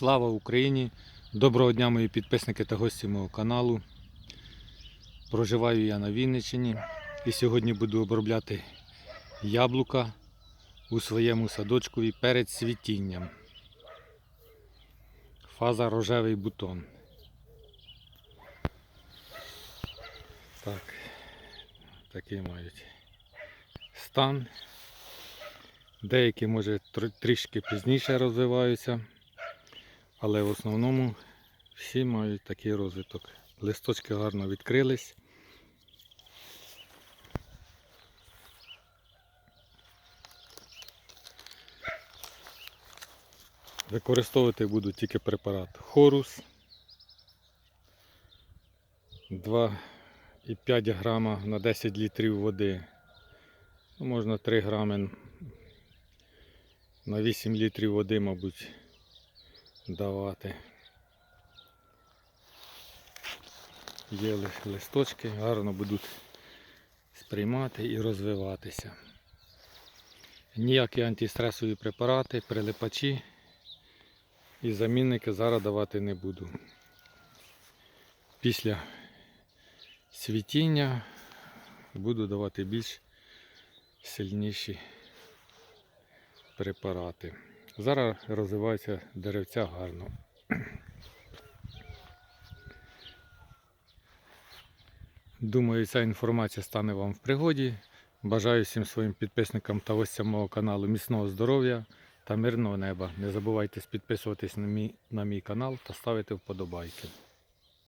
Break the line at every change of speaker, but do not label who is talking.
Слава Україні! Доброго дня, мої підписники та гості мого каналу. Проживаю я на Вінниччині і сьогодні буду обробляти яблука у своєму садочку перед цвітінням. Фаза рожевий бутон. Так, такий мають стан. Деякі, може, трішки пізніше розвиваються, але в основному всі мають такий розвиток. Листочки гарно відкрились. Використовувати буду тільки препарат Хорус 2,5 грама на 10 літрів води. Ну, Можна 3 грами на 8 літрів води, мабуть, давати. Є листочки, гарно будуть сприймати і розвиватися. Ніякі антистресові препарати, прилипачі і замінники зараз давати не буду. Після цвітіння буду давати більш сильніші препарати. Зараз розвиваються деревця гарно. Думаю, ця інформація стане вам в пригоді. Бажаю всім своїм підписникам та гостям мого каналу міцного здоров'я та мирного неба. Не забувайте підписуватись на мій, на мій канал та ставити вподобайки.